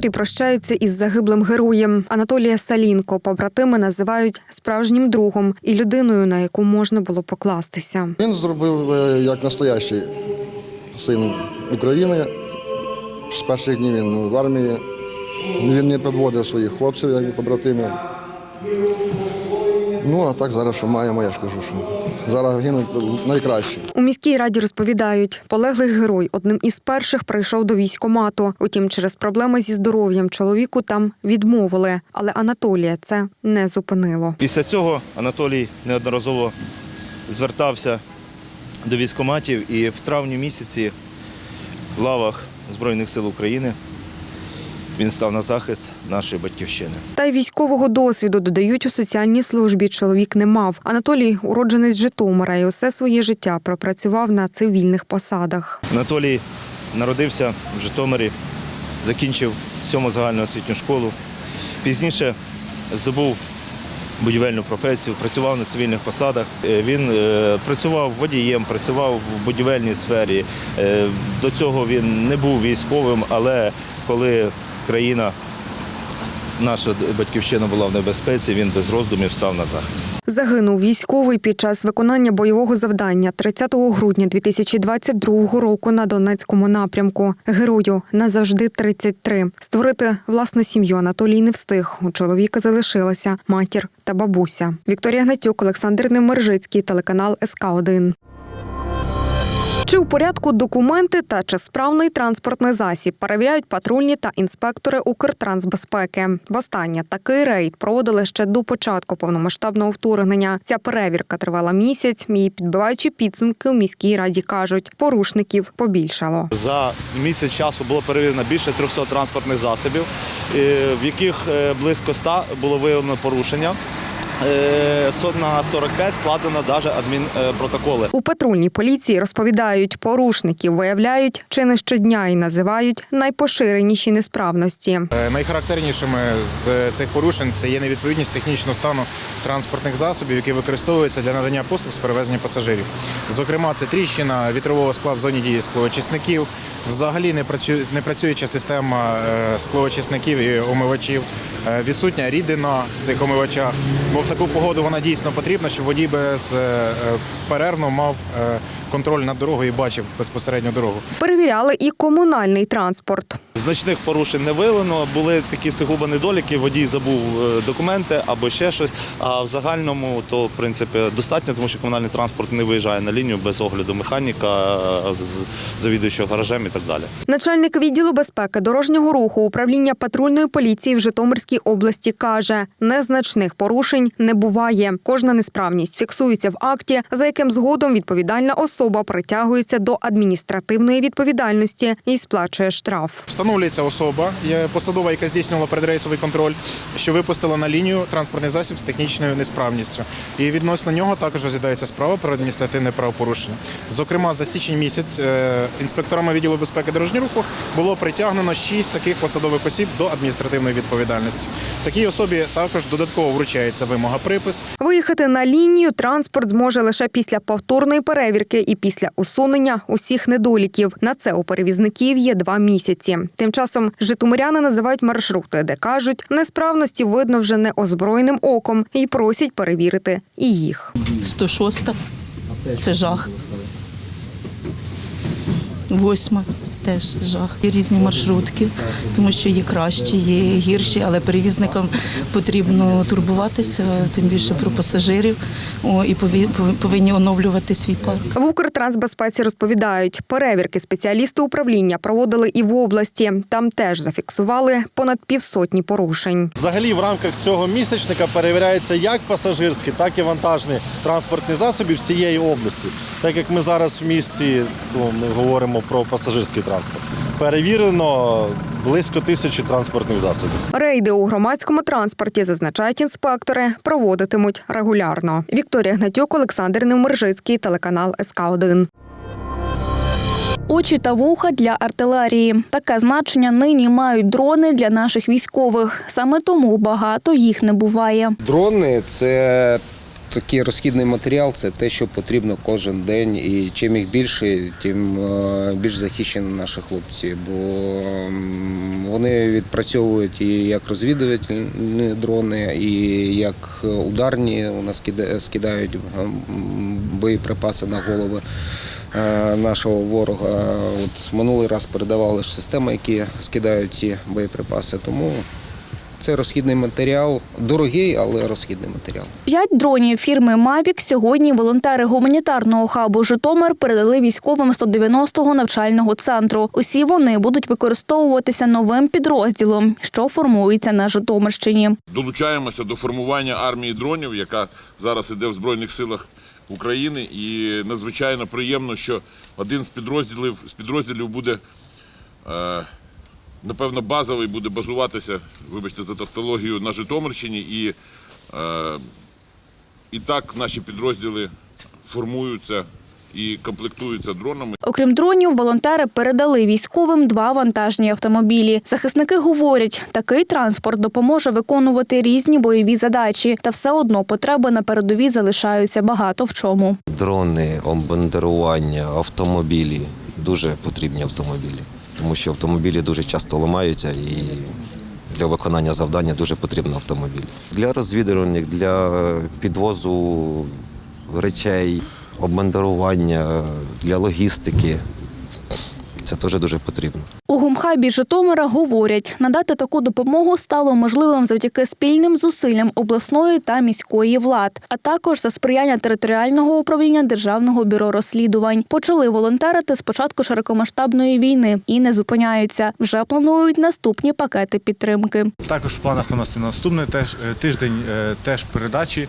Житомирі прощаються із загиблим героєм. Анатолія Салінко побратими називають справжнім другом і людиною, на яку можна було покластися. Він зробив е, як настоящий син України. З перших днів він в армії. Він не підводив своїх хлопців, як побратимів. Ну, а так зараз що маємо, я ж кажу, що зараз гинуть найкращі. У міській раді розповідають, полеглий герой одним із перших прийшов до військомату. Утім, через проблеми зі здоров'ям чоловіку там відмовили. Але Анатолія це не зупинило. Після цього Анатолій неодноразово звертався до військкоматів і в травні місяці в лавах Збройних сил України він став на захист нашої батьківщини. Та й військового досвіду додають у соціальній службі. Чоловік не мав. Анатолій уродженець Житомира і усе своє життя пропрацював на цивільних посадах. Анатолій народився в Житомирі, закінчив сьому загальноосвітню школу. Пізніше здобув будівельну професію, працював на цивільних посадах. Е, Він е, працював водієм, працював в будівельній сфері. Е, До цього він не був військовим, але коли країна, наша батьківщина була в небезпеці, він без роздумів став на захист. Загинув військовий під час виконання бойового завдання 30 грудня 2022 року на Донецькому напрямку. Герою назавжди 33. Створити власну сім'ю Анатолій не встиг. У чоловіка залишилася матір та бабуся. Вікторія Гнатюк, Олександр Немержицький, телеканал СК 1 чи у порядку документи та чи справний транспортний засіб перевіряють патрульні та інспектори Укртрансбезпеки. Востаннє такий рейд проводили ще до початку повномасштабного вторгнення. Ця перевірка тривала місяць. І підбиваючи підсумки у міській раді кажуть, порушників побільшало. За місяць часу було перевірено більше 300 транспортних засобів, е, в яких е, близько 100 було виявлено порушення. Е, На 45 складено навіть адмінпротоколи. У патрульній поліції розповідають, порушників виявляють чи не щодня і називають найпоширеніші несправності. Е, Найхарактернішими з цих порушень це є невідповідність технічного стану транспортних засобів, які використовуються для надання послуг з перевезення пасажирів. Зокрема, це тріщина вітрового скла в зоні дії склоочисників, взагалі не працює не працююча система е, склоочисників і омивачів, відсутня рідина в цих омивачах. Таку погоду вона дійсно потрібна, щоб водій без е, е, мав е, контроль над дорогою і бачив безпосередньо дорогу. Перевіряли і комунальний транспорт. Значних порушень не виявлено. Були такі сугубо недоліки, водій забув е, документи або ще щось. А в загальному то в принципі достатньо, тому що комунальний транспорт не виїжджає на лінію без огляду механіка, з завідуючого гаражем і так далі. Начальник відділу безпеки дорожнього руху управління патрульної поліції в Житомирській області каже: незначних порушень не буває. Кожна несправність фіксується в акті, за яким згодом відповідальна особа притягується до адміністративної відповідальності і сплачує штраф. Встановлюється особа, посадова, яка здійснювала передрейсовий контроль, що випустила на лінію транспортний засіб з технічною несправністю. І відносно нього також розглядається справа про адміністративне правопорушення. Зокрема, за січень місяць е, інспекторами відділу безпеки дорожнього руху було притягнено шість таких посадових осіб до адміністративної відповідальності. Такій особі також додатково вручається вимога припис. Виїхати на лінію транспорт зможе лише після повторної перевірки і після усунення усіх недоліків. На це у перевізників є два місяці. Тим часом житомиряни називають маршрути, де кажуть, несправності видно вже не озброєним оком і просять перевірити і їх. 106 це жах. Восьма теж жах. Є різні маршрутки, тому що є кращі, є гірші, але перевізникам потрібно турбуватися, тим більше про пасажирів, О, і пові- повинні оновлювати свій парк. В Укртрансбезпеці розповідають, перевірки спеціалісти управління проводили і в області. Там теж зафіксували понад півсотні порушень. Взагалі, в рамках цього місячника перевіряється як пасажирські, так і вантажні транспортні засоби всієї області. Так як ми зараз в місті ну, ми говоримо про пасажирський транспорт. Перевірено близько тисячі транспортних засобів. Рейди у громадському транспорті, зазначають інспектори, проводитимуть регулярно. Вікторія Гнатюк, Олександр Невмержицький, телеканал СК 1 Очі та вуха для артилерії. Таке значення нині мають дрони для наших військових. Саме тому багато їх не буває. Дрони це такий розхідний матеріал, це те, що потрібно кожен день. І чим їх більше, тим е, більш захищені наші хлопці. Бо Вони відпрацьовують і як розвідувальні дрони, і як ударні. У нас скидають боєприпаси на голови е, нашого ворога. От минулий раз передавали ж системи, які скидають ці боєприпаси. Тому це розхідний матеріал, дорогий, але розхідний матеріал. П'ять дронів фірми Мавік сьогодні волонтери гуманітарного хабу Житомир передали військовим 190-го навчального центру. Усі вони будуть використовуватися новим підрозділом, що формується на Житомирщині. долучаємося до формування армії дронів, яка зараз іде в Збройних силах України. І надзвичайно приємно, що один з підрозділів, з підрозділів буде, е, напевно, базовий, буде базуватися, вибачте за тавтологію, на Житомирщині. І, е, і так наші підрозділи формуються і комплектуються дронами. Окрім дронів, волонтери передали військовим два вантажні автомобілі. Захисники говорять, такий транспорт допоможе виконувати різні бойові задачі, та все одно потреби на передовій залишаються багато в чому. Дрони, обмундирування, автомобілі дуже потрібні автомобілі, тому що автомобілі дуже часто ламаються і для виконання завдання дуже потрібен автомобіль. Для розвідувальних, для підвозу речей, обмандарування, для логістики. Це теж дуже потрібно. У гумхабі Житомира говорять, надати таку допомогу стало можливим завдяки спільним зусиллям обласної та міської влад, а також за сприяння територіального управління Державного бюро розслідувань. Почали волонтерити з початку широкомасштабної війни і не зупиняються. Вже планують наступні пакети підтримки. Також в планах у нас на наступний теж е, тиждень е, теж передачі.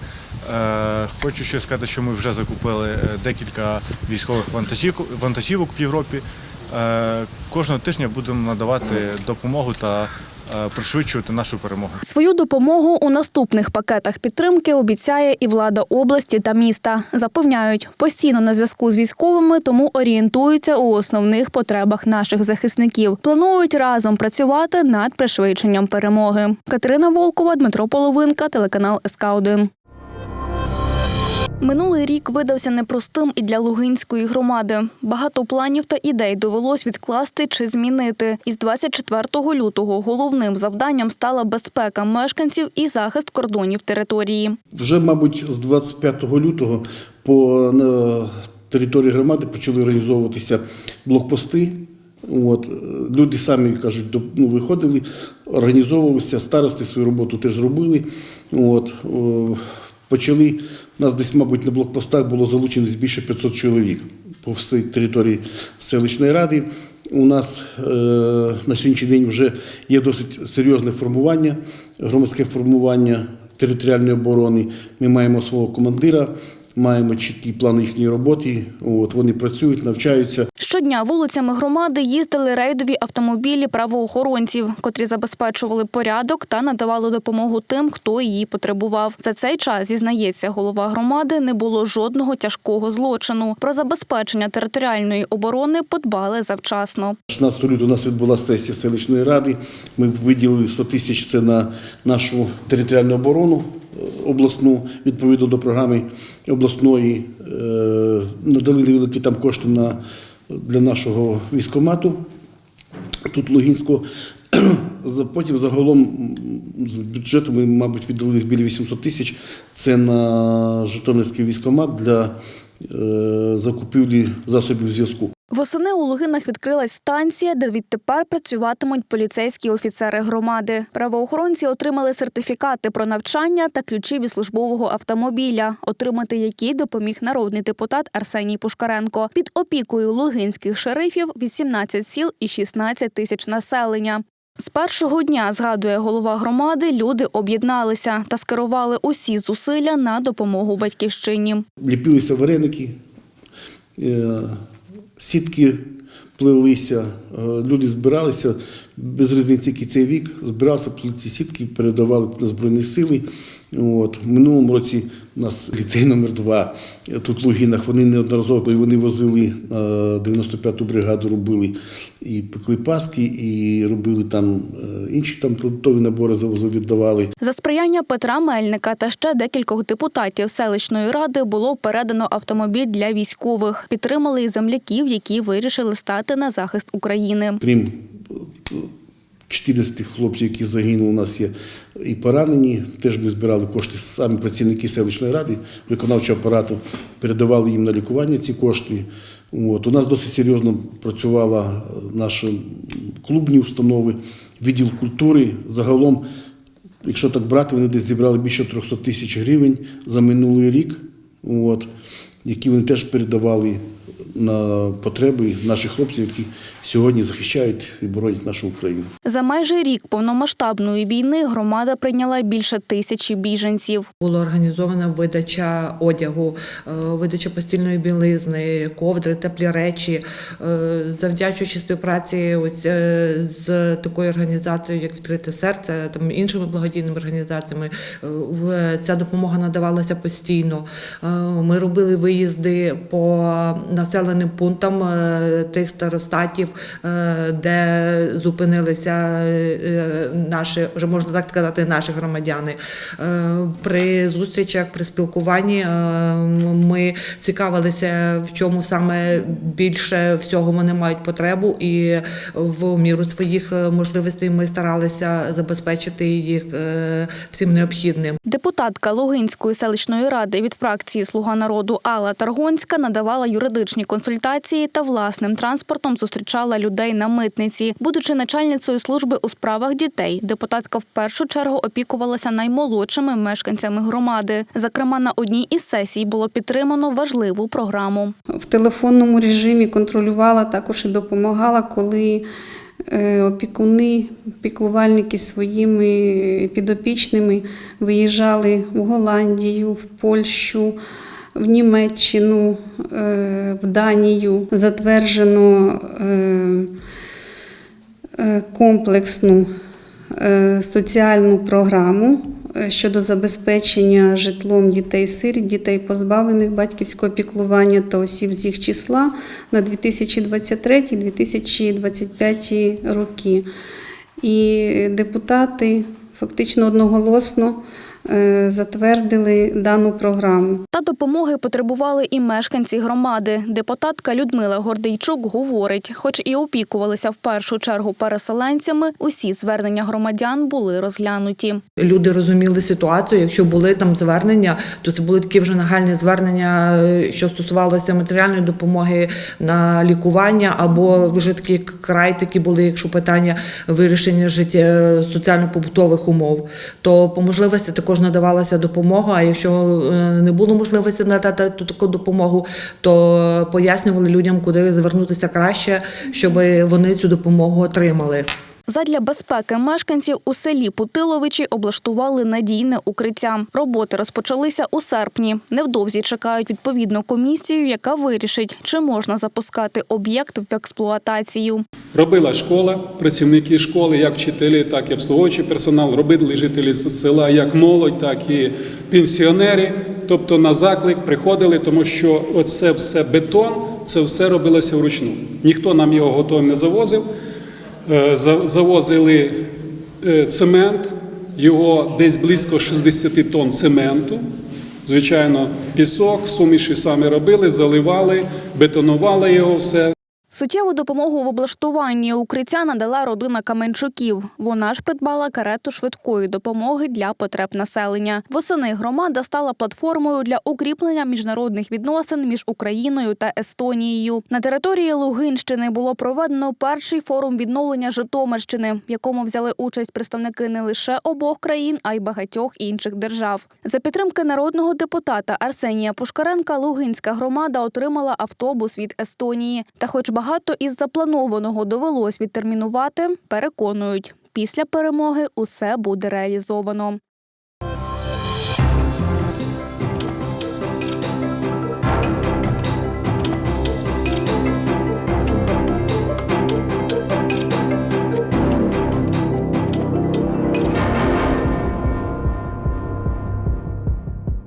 Е, Хочу ще сказати, що ми вже закупили декілька військових вантажівок, вантажівок в Європі. Е, Кожного тижня будемо надавати допомогу та е, пришвидшувати нашу перемогу. Свою допомогу у наступних пакетах підтримки обіцяє і влада області та міста. Запевняють, постійно на зв'язку з військовими, тому орієнтуються у основних потребах наших захисників. Планують разом працювати над пришвидшенням перемоги. Катерина Волкова, Дмитро Половинка, телеканал СК 1 Минулий рік видався непростим і для Лугинської громади. Багато планів та ідей довелось відкласти чи змінити. Із 24 лютого головним завданням стала безпека мешканців і захист кордонів території. Вже, мабуть, з 25 лютого по території громади почали організовуватися блокпости. От, люди самі кажуть, до- ну, виходили, організовувалися, старости свою роботу теж робили. От, почали, у нас десь, мабуть, на блокпостах було залучено більше 500 чоловік по всій території селищної ради. У нас е, на сьогоднішній день вже є досить серйозне формування, громадське формування територіальної оборони. Ми маємо свого командира, маємо чіткий план їхньої роботи. От, вони працюють, навчаються. Щодня вулицями громади їздили рейдові автомобілі правоохоронців, котрі забезпечували порядок та надавали допомогу тим, хто її потребував. За цей час, зізнається голова громади, не було жодного тяжкого злочину. Про забезпечення територіальної оборони подбали завчасно. 16 лютого у нас відбулася сесія селищної ради. Ми виділили 100 тисяч це на нашу територіальну оборону обласну, відповідно до програми обласної. Е, Надали невеликі там кошти на, для нашого військомату тут Лугінського. Потім загалом з бюджету ми, мабуть, віддали біля 800 тисяч. Це на Житомирський військомат для закупівлі засобів зв'язку. Восени у Лугинах відкрилась станція, де відтепер працюватимуть поліцейські офіцери громади. Правоохоронці отримали сертифікати про навчання та ключі від службового автомобіля, отримати які допоміг народний депутат Арсеній Пушкаренко. Під опікою лугинських шерифів 18 сіл і 16 тисяч населення. З першого дня, згадує голова громади, люди об'єдналися та скерували усі зусилля на допомогу батьківщині. ліпилися вареники, е, сітки плелися, е, люди збиралися без різниці, який цей вік, збирався плели ці сітки, передавали на Збройні сили. От. В минулому році у нас ліцей номер 2 тут в Лугінах, вони неодноразово вони возили е, 95-ту бригаду, робили і пекли паски, і робили там е, інші там продуктові набори, завозили, віддавали. За сприяння Петра Мельника та ще декількох депутатів селищної ради було передано автомобіль для військових. Підтримали і земляків, які вирішили стати на захист України. крім е, 14 хлопців, які загинули, у нас є і поранені. Теж ми збирали кошти самі працівники селищної ради, виконавчого апарату, передавали їм на лікування ці кошти. От. У нас досить серйозно працювала наші клубні установи, відділ культури. Загалом, якщо так брати, вони десь зібрали більше 300 тисяч гривень за минулий рік, от, які вони теж передавали на потреби наших хлопців, які сьогодні захищають і боронять нашу Україну. За майже рік повномасштабної війни громада прийняла більше тисячі біженців. Була організована видача одягу, е, видача постільної білизни, ковдри, теплі речі. Е, Завдячуючи співпраці ось е, з такою організацією, як відкрите серце, там іншими благодійними організаціями, в- ця допомога надавалася постійно. Ми робили виїзди по населеним пунктам е, тих старостатів, е, де зупинилися е, наші, вже можна так сказати, наші громадяни. При зустрічах, при спілкуванні ми цікавилися, в чому саме більше всього вони мають потребу, і в міру своїх можливостей ми старалися забезпечити їх всім необхідним. Депутатка Лугинської селищної ради від фракції Слуга народу Алла Таргонська надавала юридичні консультації та власним транспортом зустрічала людей на митниці. Будучи начальницею служби у справах дітей, депутатка в першу чергу опікувалася наймолодшими мешканцями громади. Зокрема, на одній із сесій було підтримано важливу програму. в телефонному режимі контролювала, також і допомагала, коли е, опікуни, піклувальники своїми підопічними виїжджали в Голландію, в Польщу. В Німеччину, е, в Данію затверджено е, е, комплексну соціальну програму щодо забезпечення житлом дітей сиріт, дітей позбавлених батьківського піклування та осіб з їх числа на 2023-2025 роки. І депутати фактично одноголосно затвердили дану програму. Та допомоги потребували і мешканці громади. Депутатка Людмила Гордійчук говорить, хоч і опікувалися в першу чергу переселенцями, усі звернення громадян були розглянуті. Люди розуміли ситуацію. Якщо були там звернення, то це були такі вже нагальні звернення, е, що стосувалося матеріальної допомоги на лікування, або вже такі край такі були, якщо питання вирішення життя соціально-побутових умов. То по можливості також надавалася допомога. А якщо е, не було можливості надати таку допомогу, то пояснювали людям, куди звернутися краще, щоб вони цю допомогу отримали. Задля безпеки мешканців у селі Путиловичі облаштували надійне укриття. Роботи розпочалися у серпні. Невдовзі чекають відповідну комісію, яка вирішить, чи можна запускати об'єкт в експлуатацію. Робила школа, працівники школи, як вчителі, так і обслуговуючий персонал, робили жителі села, як молодь, так і пенсіонери. Тобто на заклик приходили, тому що оце все бетон, це все робилося вручну. Ніхто нам його готовим не завозив. Е, за- Завозили е, цемент, його десь близько 60 тонн цементу. Звичайно, пісок, суміші самі робили, заливали, бетонували його все. Суттєву допомогу в облаштуванні укриття надала родина Каменчуків. Вона ж придбала карету швидкої допомоги для потреб населення. Восени громада стала платформою для укріплення міжнародних відносин між Україною та Естонією. На території Лугинщини було проведено перший форум відновлення Житомирщини, в якому взяли участь представники не лише обох країн, а й багатьох інших держав. За підтримки народного депутата Арсенія Пушкаренка Лугинська громада отримала автобус від Естонії. Та, хоч багато із запланованого довелось відтермінувати, переконують, після перемоги усе буде реалізовано.